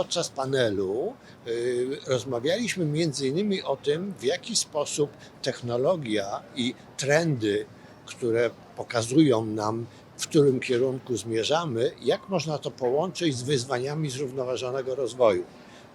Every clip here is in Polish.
podczas panelu y, rozmawialiśmy między innymi o tym, w jaki sposób technologia i trendy, które pokazują nam, w którym kierunku zmierzamy, jak można to połączyć z wyzwaniami zrównoważonego rozwoju.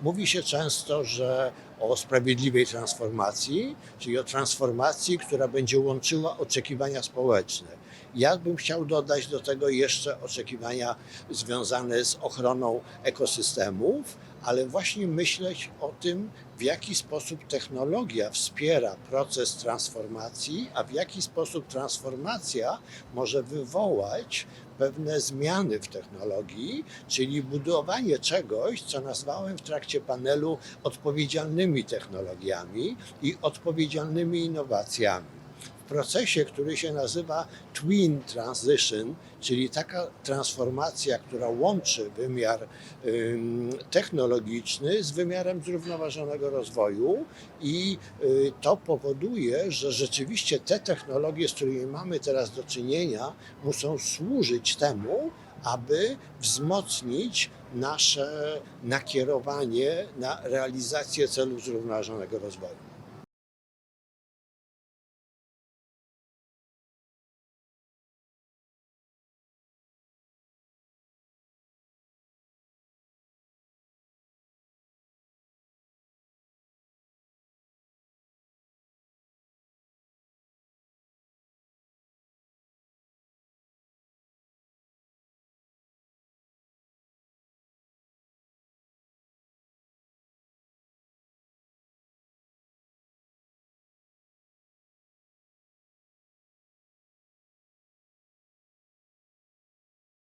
Mówi się często, że o sprawiedliwej transformacji, czyli o transformacji, która będzie łączyła oczekiwania społeczne. Ja bym chciał dodać do tego jeszcze oczekiwania związane z ochroną ekosystemów, ale właśnie myśleć o tym, w jaki sposób technologia wspiera proces transformacji, a w jaki sposób transformacja może wywołać pewne zmiany w technologii, czyli budowanie czegoś, co nazwałem w trakcie panelu odpowiedzialnymi technologiami i odpowiedzialnymi innowacjami. Procesie, który się nazywa Twin Transition, czyli taka transformacja, która łączy wymiar ym, technologiczny z wymiarem zrównoważonego rozwoju i y, to powoduje, że rzeczywiście te technologie, z którymi mamy teraz do czynienia, muszą służyć temu, aby wzmocnić nasze nakierowanie na realizację celów zrównoważonego rozwoju.